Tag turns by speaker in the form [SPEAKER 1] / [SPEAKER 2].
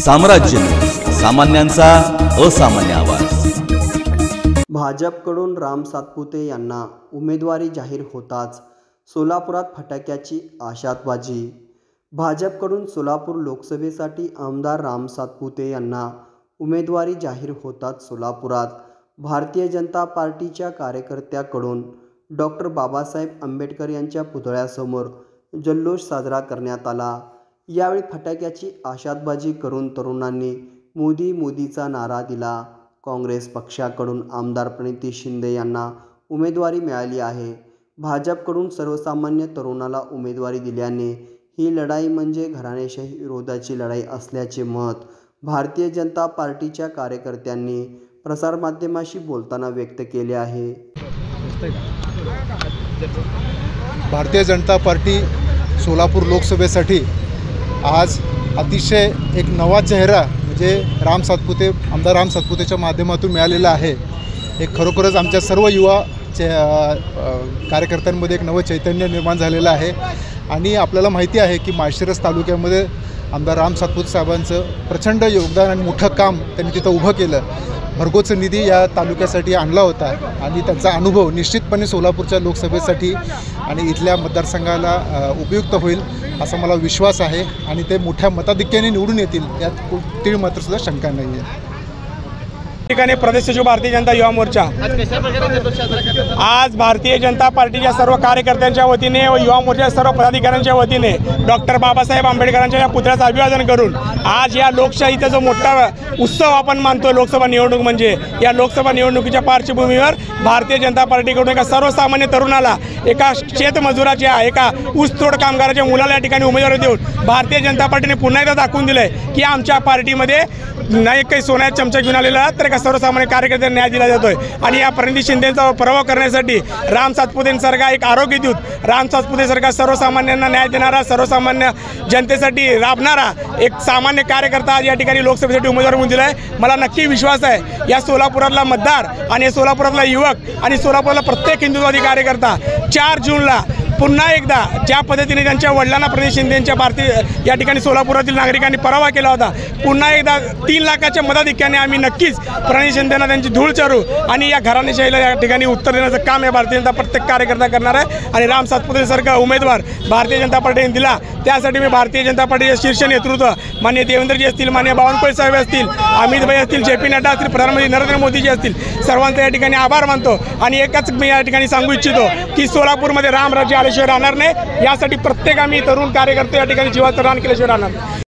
[SPEAKER 1] साम्राज्य. सामान्यांचा असामान्य आवाज.
[SPEAKER 2] भाजपकडून राम सातपुते यांना उमेदवारी जाहीर होताच सोलापुरात फटाक्याची आशातबाजी. भाजपकडून सोलापूर लोकसभेसाठी आमदार राम सातपुते यांना उमेदवारी जाहीर होताच सोलापुरात भारतीय जनता पार्टीच्या कार्यकर्त्याकडून डॉक्टर बाबासाहेब आंबेडकर यांच्या पुतळ्यासमोर जल्लोष साजरा करण्यात आला. यावेळी फटाक्याची आशातबाजी करून तरुणांनी मोदी मोदीचा नारा दिला. काँग्रेस पक्षाकडून आमदार प्रणिती शिंदे यांना उमेदवारी मिळाली आहे. भाजपकडून सर्वसामान्य तरुणाला उमेदवारी दिल्याने ही लढाई म्हणजे घराणेशाही विरोधाची लढाई असल्याचे मत भारतीय जनता पार्टीच्या कार्यकर्त्यांनी प्रसारमाध्यमाशी बोलताना व्यक्त केले आहे.
[SPEAKER 3] भारतीय जनता पार्टी सोलापूर लोकसभेसाठी आज अतिशय एक नवा चेहरा म्हणजे राम सातपुते आमदार राम सातपुतेच्या माध्यमातून मिळालेला आहे. एक खरोखरच आमच्या सर्व युवा चे कार्यकर्त्यांमध्ये एक नवं चैतन्य निर्माण झालेलं आहे. आणि आपल्याला माहिती आहे की माळशिरस तालुक्यामध्ये आमदार राम सातपुत साहेबांचं प्रचंड योगदान आणि मोठं काम त्यांनी तिथं उभं केलं. भरघोच निधी या तालुक्यासाठी आणला होता आणि त्यांचा अनुभव निश्चितपणे सोलापूरच्या लोकसभेसाठी आणि इथल्या मतदारसंघाला उपयुक्त होईल असा मला विश्वास आहे आणि ते मोठ्या मताधिक्याने निवडून येतील यात कुठेही मात्र सुद्धा शंका नाही आहे
[SPEAKER 4] ठिकाणी प्रदेश सचिव भारतीय जनता युवा मोर्चा. आज भारतीय जनता पार्टीच्या सर्व कार्यकर्त्यांच्या वतीने व युवा मोर्चाच्या सर्व पदाधिकाऱ्यांच्या वतीने डॉक्टर बाबासाहेब आंबेडकरांच्या या पुतळ्याचं अभिवादन करून आज या लोकशाहीचा जो मोठा उत्सव आपण मानतो लोकसभा निवडणूक म्हणजे या लोकसभा निवडणुकीच्या पार्श्वभूमीवर भारतीय जनता पार्टीकडून एका सर्वसामान्य तरुणाला एका शेतमजुराच्या एका ऊसतोड कामगाराच्या मुलाला या ठिकाणी उमेदवारी देऊन भारतीय जनता पार्टीने पुन्हा एकदा दाखवून दिलंय की आमच्या पार्टीमध्ये नाही काही सोन्याचा चमचा घेऊन आलेला तर एका सर्वसामान्य कार्यकर्त्यांना न्याय दिला जातोय. आणि या प्रणिती शिंदेचा प्रभाव करण्यासाठी राम सातपुतेंसारखा एक आरोग्य दूत राम सातपुतेसारखा सर्वसामान्यांना न्याय देणारा सर्वसामान्य जनतेसाठी राबणारा एक सामान्य कार्यकर्ता आज या ठिकाणी लोकसभेसाठी उमेदवार म्हणून दिला आहे मला नक्की विश्वास आहे या सोलापुरातला मतदार आणि या सोलापुरातला युवक आणि सोलापुरातला प्रत्येक हिंदुत्ववादी कार्यकर्ता चार जूनला पुन्हा एकदा ज्या पद्धतीने त्यांच्या वडिलांना प्रणित शिंदे यांच्या भारतीय या ठिकाणी सोलापुरातील नागरिकांनी पराभव केला होता पुन्हा एकदा तीन लाखाच्या मताधिक्याने आम्ही नक्कीच प्रणित शिंदेना त्यांची धूळ चरू आणि या घराणेशाहीला या ठिकाणी उत्तर देण्याचं काम या भारतीय जनता प्रत्येक कार्यकर्ता करणार आहे. आणि राम सातपुतेसारखा उमेदवार भारतीय जनता पार्टीने दिला. त्यासाठी मी भारतीय जनता पार्टीचे शीर्ष नेतृत्व मान्य देवेंद्रजी असतील मान्य बावनकुळे साहेब असतील अमित भाई असतील जे पी नड्डा असतील प्रधानमंत्री नरेंद्र मोदीजी असतील सर्वांचा या ठिकाणी आभार मानतो. आणि एकच मी या ठिकाणी सांगू इच्छितो की सोलापूरमध्ये रामराज्य आले केल्याशिवाय राहणार नाही यासाठी प्रत्येक आम्ही तरुण कार्यकर्ते या ठिकाणी जीवाचं रान केल्याशिवाय राहणार